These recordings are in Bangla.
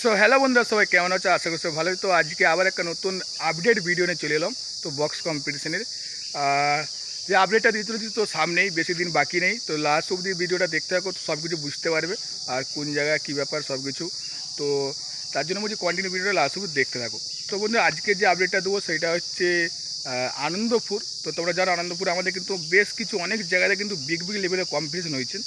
সো হ্যালো বন্ধুরা, সবাই কেমন আছো? আশা করছি ভালোই তো আজকে আবার একটা নতুন আপডেট ভিডিও নিয়ে চলে এলাম, তো বক্স কম্পিটিশনের যে আপডেটটা দিয়ে চলেছি তো সামনেই, বেশি দিন বাকি নেই। তো লাস্ট অবধি ভিডিওটা দেখতে থাকো, তো সব কিছু বুঝতে পারবে আর কোন জায়গায় কী ব্যাপার সব কিছু তো তার জন্য বলছি কন্টিনিউ ভিডিওটা লাস্ট অবধি দেখতে থাকো। তো বন্ধু আজকে যে আপডেটটা দেবো, সেটা হচ্ছে আনন্দপুর। তো তোমরা জানো, আনন্দপুর আমাদের কিন্তু বেশ কিছু অনেক জায়গাতে কিন্তু বিগ বিগ লেভেলের কম্পিটিশন হয়েছে।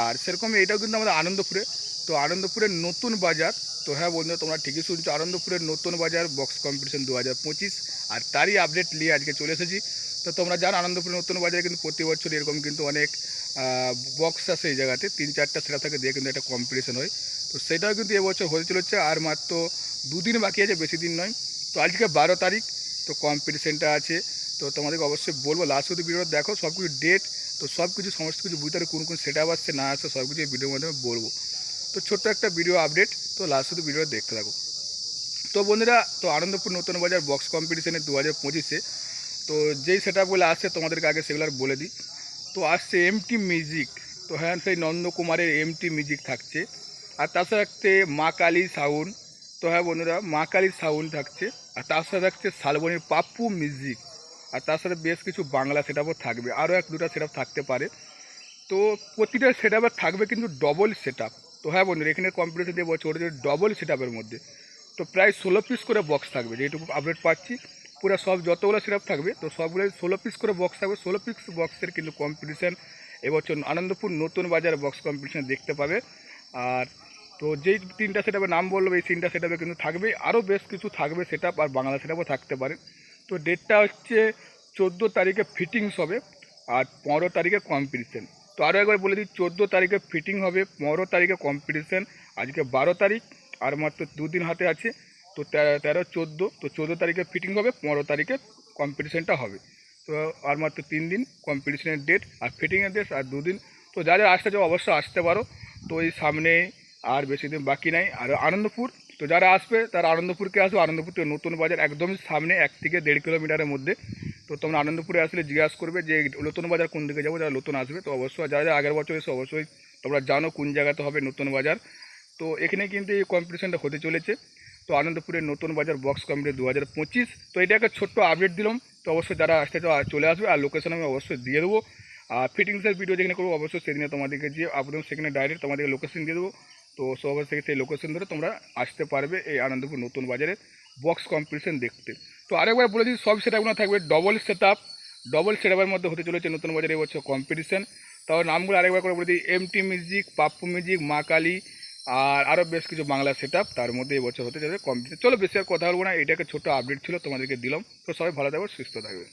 আর সেরকম এটাও কিন্তু আমাদের আনন্দপুরে। তো আনন্দপুরের নতুন বাজার, তো হ্যাঁ বন্ধুরা তোমরা ঠিকই শুনছো, আনন্দপুরের নতুন বাজার বক্স কম্পিটিশন দু হাজার পঁচিশ, আর তারই আপডেট নিয়ে আজকে চলে এসেছি। তো তোমরা জানো, আনন্দপুরের নতুন বাজারে কিন্তু প্রতি বছর এরকম কিন্তু অনেক বক্স আসে এই জায়গাতে, তিন চারটা সেটা থেকে, দিয়ে কিন্তু একটা কম্পিটিশন হয়। তো সেটাও কিন্তু এবছর হতে চলেছে, আর মাত্র দুদিন বাকি আছে, বেশি দিন নয়। তো আজকে বারো তারিখ, তো কম্পিটিশনটা আছে। তো তোমাদেরকে অবশ্যই বলব লাস্ট অব্দি ভিডিওটা দেখো সব কিছু ডেট তো সব কিছু সমস্ত কিছু বুঝতে পারে, কোন কোন সেট আসছে, না আসছে সব কিছু ভিডিওর মাধ্যমে বলব। তো ছোট্ট একটা ভিডিও আপডেট তো লাস্ট শুধু ভিডিওটা দেখতে থাকো। তো বন্ধুরা, তো আনন্দপুর নতুন বাজার বক্স কম্পিটিশনে দু হাজার পঁচিশে, তো যেই সেট আপগুলো আসছে তোমাদেরকে আগে সেগুলো বলে দিই। তো আসছে এমটি মিউজিক তো হ্যাঁ সেই নন্দকুমারের এমটি মিউজিক থাকছে। আর তার সাথে থাকছে মা কালী সাউন্ড তো হ্যাঁ বন্ধুরা, মা কালীর সাউন্ড থাকছে। আর তার সাথে থাকছে শালবনির পাপ্পু মিউজিক আর তার সাথে বেশ কিছু বাংলা সেট থাকবে। আরও এক দুটো সেট থাকতে পারে। তো প্রতিটা সেট থাকবে কিন্তু ডবল সেট তো হ্যাঁ বন্ধুরা, এখানে কম্পিটিশন দিয়ে বলছে, ওটা ডবল সেট মধ্যে। তো প্রায় ষোলো পিস করে বক্স থাকবে যেটুকু আপডেট পাচ্ছি। পুরো সব যতগুলো সেট থাকবে, তো সবগুলোই ষোলো পিস করে বক্স থাকবে। ষোলো পিস বক্সের কিন্তু কম্পিটিশান এবছর আনন্দপুর নতুন বাজার বক্স কম্পিটিশান দেখতে পাবে। আর তো যেই তিনটা সেট নাম বলল, এই তিনটা সেট কিন্তু থাকবে আরও বেশ কিছু থাকবে সেট আর বাংলা সেট থাকতে পারে। তো ডেটটা হচ্ছে চোদ্দ তারিখে ফিটিংস হবে, আর পনেরো তারিখে কম্পিটিশান তো আরও একবার বলে দিই, চোদ্দ তারিখে ফিটিং হবে, পনেরো তারিখে কম্পিটিশান আজকে বারো তারিখ, আর মাত্র দুদিন হাতে আছে, তো তেরো চোদ্দ, তো চোদ্দ তারিখে ফিটিং হবে, পনেরো তারিখে কম্পিটিশানটা হবে। তো আর মাত্র তিন দিন কম্পিটিশনের ডেট আর ফিটিংয়ের ডেট আর দুদিন। তো যা যা আসতে চাও অবশ্যই আসতে পারো। তো এই সামনে আর বেশি দিন বাকি নাই। আর আনন্দপুর, তো যারা আসবে, তারা আনন্দপুরকে আসবে। আনন্দপুর থেকে নতুন বাজার একদমই সামনে, এক থেকে দেড় কিলোমিটারের মধ্যে। তো তোমরা আনন্দপুরে আসলে জিজ্ঞাসা করবে যে নতুন বাজার কোন দিকে যাব, যারা নতুন আসবে তো অবশ্যই, যারা যারা আগের বছর এসে অবশ্যই তোমরা জানো কোন জায়গাতে হবে নতুন বাজার। তো এখানে কিন্তু এই কম্পিটিশানটা হতে চলেছে। তো আনন্দপুরের নতুন বাজার বক্স কম্পিটিশন দু হাজার পঁচিশ। তো এটা একটা ছোট্ট আপডেট দিলাম। তো অবশ্যই যারা আসতে চাও, চলে আসবে আর লোকেশন আমি অবশ্যই দিয়ে দেবো। আর ফিটিংসের ভিডিও যেখানে করব, অবশ্যই সেদিনে তোমাদেরকে যে আপলোড সেখানে ডাইরেক্ট তোমাদেরকে লোকেশন দিয়ে দেবো। তো সবার থেকে সেই লোকেশন ধরে তোমরা আসতে পারবে এই আনন্দপুর নতুন বাজারে। বক্স কম্পিটিশন দেখতে। তো আরেকবার বলে দিই, সব সেটআপগুলো থাকবে ডবল সেট আপ ডবল সেট আপের মধ্যে হতে চলেছে নতুন বাজারে এবছর কম্পিটিশন তাও নামগুলো আরেকবার করে বলে দিই এমটি মিউজিক পাপ্পু মিউজিক মা কালী, আর আরও বেশ কিছু বাংলা সেট তার মধ্যে এবছর হতে যাবে কম্পিটিশন চলো বেশি আর কথা বলব না, এটাকে ছোটো আপডেট ছিল, তোমাদেরকে দিলাম। তো সবাই ভালো থাকবে সুস্থ থাকবে।